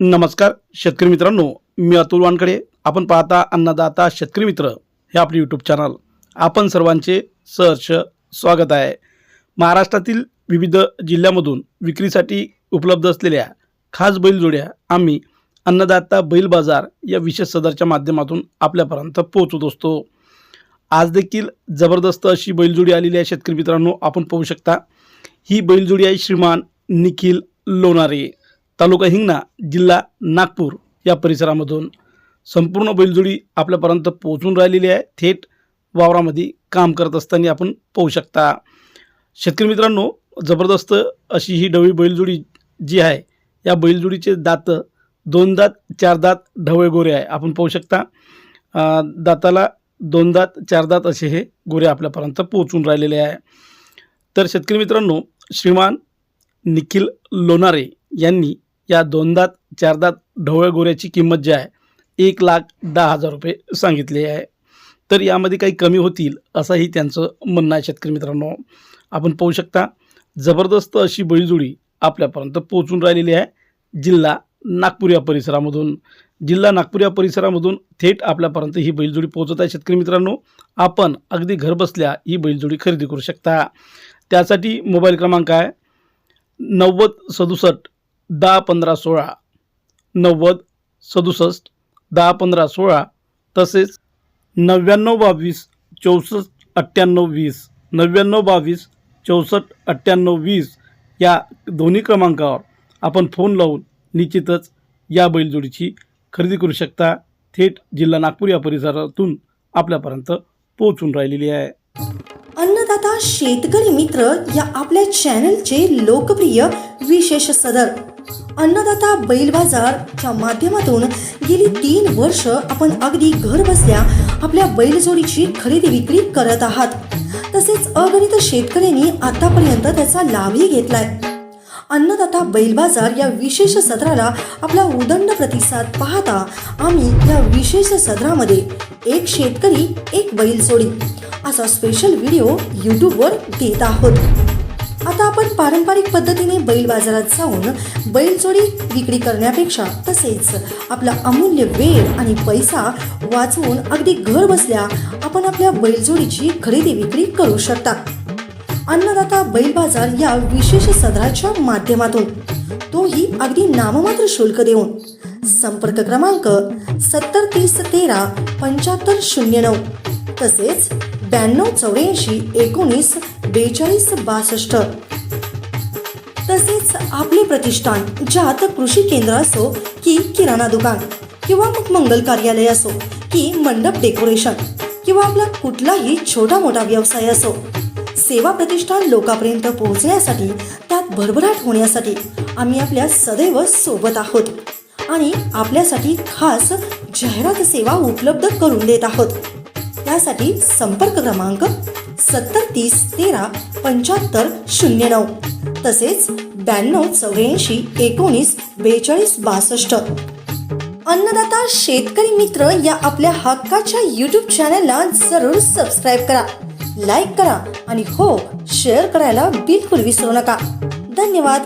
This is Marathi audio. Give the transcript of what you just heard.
नमस्कार शेतकरी मित्रांनो मी अतुल वानकडे आपण पाहता अन्नदाता शेतकरी मित्र हे आपले यूट्यूब चॅनल आपण सर्वांचे सहर्ष स्वागत आहे. महाराष्ट्रातील विविध जिल्ह्यामधून विक्रीसाठी उपलब्ध असलेल्या खास बैलजोड्या आम्ही अन्नदाता बैल बाजार या विशेष सदरच्या माध्यमातून आपल्यापर्यंत पोहोचत असतो. आज देखील जबरदस्त अशी बैलजोडी आलेली आहे शेतकरी मित्रांनो. आपण पाहू शकता ही बैलजोडी आहे श्रीमान निखिल लोणारे. तालुका हिंगणा जिल्हा नागपूर या परिसरामधून संपूर्ण बैलजोडी आपल्यापर्यंत पोहोचून राहिलेली आहे. थेट वावरामध्ये काम करत असताना आपण पाहू शकता. शेतकरी मित्रांनो जबरदस्त अशी ही डवळी बैलजोडी जी आहे या बैलजोडीचे दात दोन दात चार दात ढवळे गोरे आहे. आपण पाहू शकता दाताला दोन दात चार दात असे हे गोरे आपल्यापर्यंत पोहोचून राहिलेले आहे. तर शेतकरी मित्रांनो श्रीमान निखिल लोणारे यांनी या दोनदात चारदात चार गोऱ्याची किंमत जी आहे एक लाख दहा हजार रुपये सांगितली आहे. तर यामध्ये काही कमी होतील असंही त्यांचं म्हणणं आहे शेतकरी मित्रांनो. आपण पाहू शकता जबरदस्त अशी बैलजोडी आपल्यापर्यंत पोहोचून राहिलेली आहे जिल्हा नागपूर या परिसरामधून. जिल्हा नागपूर या परिसरामधून थेट आपल्यापर्यंत ही बैलजोडी पोहोचत आहे शेतकरी मित्रांनो. आपण अगदी घरबसल्या ही बैलजोडी खरेदी करू शकता. त्यासाठी मोबाईल क्रमांक आहे नव्वद सदुसष्ट दहा पंधरा सोळा नव्वद सदुसष्ट दहा पंधरा सोळा तसेच नव्याण्णव बावीस चौसष्ट अठ्ठ्याण्णव वीस नव्याण्णव बावीस चौसष्ट अठ्ठ्याण्णव वीस या दोन्ही क्रमांकावर आपण फोन लावून निश्चितच या बैलजोडीची खरेदी करू शकता. थेट जिल्हा नागपूर या परिसरातून आपल्यापर्यंत पोहोचून राहिलेली आहे. अन्नदाता शेतकरी मित्र या आपल्या चॅनलचे लोकप्रिय विशेष सदर अन्नदाता बैल बाजारच्या माध्यमातून गेली तीन वर्ष आपण अगदी घर बसल्या आपल्या बैलजोडीची खरेदी विक्री करत आहात. तसेच अगणित शेतकऱ्यांनी आतापर्यंत त्याचा लाभही घेतलाय. अन्नदाता बैल बाजार या विशेष सत्राला आपला उदंड प्रतिसाद पाहता आम्ही या विशेष सत्रामध्ये एक शेतकरी एक बैलजोडी असा स्पेशल व्हिडिओ यूट्यूबवर देत आहोत. आता आपण पारंपरिक पद्धतीने बैल बाजारात जाऊन बैलजोडी विक्री करण्यापेक्षा तसेच आपला अमूल्य वेळ आणि पैसा वाचवून अगदी घर बसल्या आपण आपल्या बैलजोडीची खरेदी विक्री करू शकता. अन्नदाता बैल बाजार या विशेष सदराच्या माध्यमातून. तोही अगदी नाममात्र शुल्क देऊन. संपर्क क्रमांक सत्तर तीस तेरा पंच्याहत्तर शून्य नऊ. तसेच ब्याण्णव चौऱ्याऐंशी एकोणीस बेचाळीस बासष्ट. तसेच आपले प्रतिष्ठान ज्यात कृषी केंद्र असो की किराणा दुकान किंवा मग मंगल कार्यालय असो की मंडप डेकोरेशन किंवा आपला कुठलाही छोटा मोठा व्यवसाय असो सेवा प्रतिष्ठान लोकांपर्यंत पोहोचण्यासाठी त्यात भरभराट होण्यासाठी आम्ही आपल्या सदैव सोबत आहोत आणि आपल्यासाठी खास जाहिरात सेवा उपलब्ध करून देत आहोत. त्यासाठी संपर्क क्रमांक सत्तर तीस तेरा पंच्याहत्तर शून्य नऊ. तसेच ब्याण्णव चौऱ्याऐंशी एकोणीस बेचाळीस बासष्ट. अन्नदाता शेतकरी मित्र या आपल्या हक्काच्या यूट्यूब चॅनलला जरूर सबस्क्राईब करा लाईक करा आणि हो शेअर करायला बिलकुल विसरू नका. धन्यवाद.